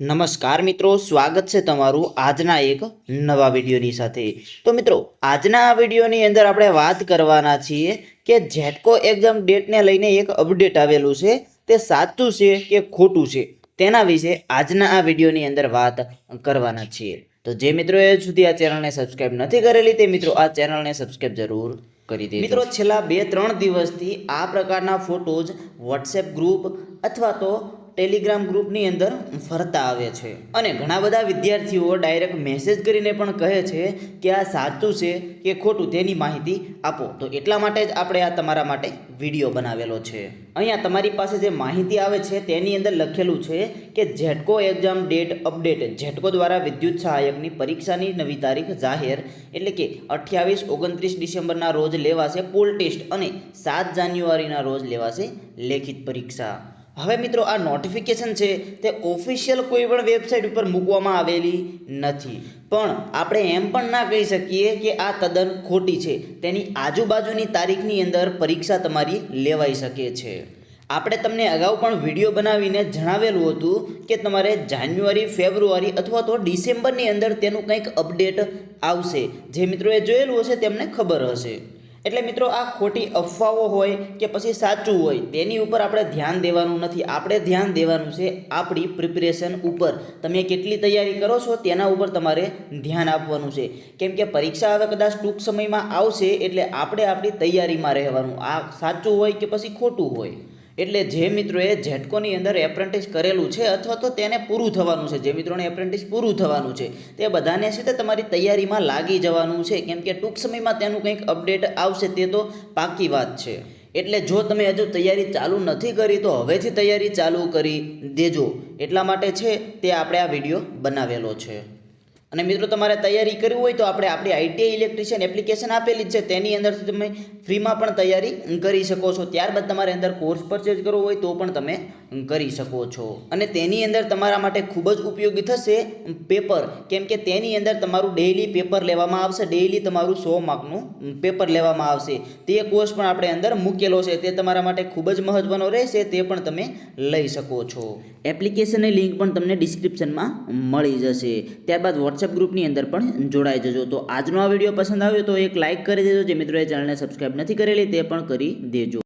નમસ્કાર મિત્રો, સ્વાગત છે તમારું આજના એક નવા વિડીયોની સાથે. તો મિત્રો, આજના આ વિડીયોની અંદર આપણે વાત કરવાના છીએ કે જેટકો એક્ઝામ ડેટને લઈને એક અપડેટ આવેલું છે, તે સાચું છે કે ખોટું છે, તેના વિશે આજના આ વિડીયોની અંદર વાત કરવાના છીએ. તો જે મિત્રોએ સુધી આ ચેનલને સબસ્ક્રાઈબ નથી કરેલી, તે મિત્રો આ ચેનલને સબસ્ક્રાઈબ જરૂર કરી દે મિત્રો, છેલ્લા બે ત્રણ દિવસથી આ પ્રકારના ફોટોઝ, વોટ્સએપ ગ્રુપ અથવા તો ટેલિગ્રામ ગ્રુપની અંદર ફરતા આવે છે. અને ઘણા બધા વિદ્યાર્થીઓ ડાયરેક્ટ મેસેજ કરીને પણ કહે છે કે આ સાચું છે કે ખોટું તેની માહિતી આપો. તો એટલા માટે જ આપણે આ તમારા માટે વીડિયો બનાવેલો છે. અહીંયા તમારી પાસે જે માહિતી આવે છે તેની અંદર લખેલું છે કે GETCO exam date update. GETCO દ્વારા વિદ્યુત સહાયકની પરીક્ષાની નવી તારીખ જાહેર એટલે કે અઠ્યાવીસ ઓગણત્રીસ ડિસેમ્બરના રોજ લેવાશે પોલ ટેસ્ટ અને સાત જાન્યુઆરીના રોજ લેવાશે લેખિત પરીક્ષા. હવે મિત્રો આ નોટિફિકેશન છે તે ઓફિશિયલ કોઈ પણ વેબસાઇટ ઉપર મૂકવામાં આવેલી નથી. પણ આપણે એમ પણ ના કહી શકીએ કે આ તદ્દન ખોટી છે. તેની આજુબાજુની તારીખની અંદર પરીક્ષા તમારી લેવાઈ શકે છે. આપણે તમને અગાઉ પણ વીડિયો બનાવીને જણાવેલું હતું કે તમારે જાન્યુઆરી, ફેબ્રુઆરી અથવા તો ડિસેમ્બરની અંદર તેનું કંઈક અપડેટ આવશે. જે મિત્રોએ જોયેલું હશે તેમને ખબર હશે. એટલે મિત્રો આ ખોટી અફવાઓ હોય કે પછી સાચું હોય, તેની ઉપર આપણે ધ્યાન દેવાનું નથી. આપણે ધ્યાન દેવાનું છે આપણી પ્રિપરેશન ઉપર. તમે કેટલી તૈયારી કરો છો તેના ઉપર તમારે ધ્યાન આપવાનું છે. કેમ કે પરીક્ષા હવે કદાચ ટૂંક સમયમાં આવશે એટલે આપણે આપણી તૈયારીમાં રહેવાનું. આ સાચું હોય કે પછી ખોટું હોય? એટલે જે મિત્રોએ જેટકોની અંદર એપ્રેન્ટિસ કરેલું છે અથવા તો તેને પૂરું થવાનું છે, જે મિત્રોને એપ્રેન્ટિસ પૂરું થવાનું છે, તે બધાને છે તે તમારી તૈયારીમાં લાગી જવાનું છે. કેમ કે ટૂંક સમયમાં તેનું કંઈક અપડેટ આવશે તે તો પાકી વાત છે. એટલે જો તમે હજુ તૈયારી ચાલુ નથી કરી, તો હવેથી તૈયારી ચાલુ કરી દેજો. એટલા માટે છે તે આપણે આ વીડિયો બનાવેલો છે. અને મિત્રો, તમારે તૈયારી કરવી હોય તો આપણે આપણી આઈટીઆઈ ઇલેક્ટ્રિશિયન એપ્લિકેશન આપેલી છે. તેની અંદરથી તમે ફ્રીમાં પણ તૈયારી કરી શકો છો. ત્યારબાદ તમારે અંદર કોર્સ પરચેજ કરવો હોય તો પણ તમે કરી શકો છો. અને તેની અંદર તમારા માટે ખૂબ જ ઉપયોગી થશે પેપર. કેમ કે તેની અંદર તમારું ડેઇલી પેપર લેવામાં આવશે. ડેઇલી તમારું સો માર્કનું પેપર લેવામાં આવશે. તે કોર્સ પણ આપણે અંદર મૂકેલો છે. તે તમારા માટે ખૂબ જ મહત્વનો રહેશે. તે પણ તમે લઈ શકો છો. એપ્લિકેશનની લિંક પણ તમને ડિસ્ક્રિપ્શનમાં મળી જશે. ત્યારબાદ વોટ્સએપ ગ્રુપની અંદર પણ જોડાઈ જજો. તો આજનો આ વીડિયો પસંદ આવ્યો તો એક લાઇક કરી દેજો. જે મિત્રોએ ચેનલને સબસ્ક્રાઈબ નથી કરેલી તે પણ કરી દેજો.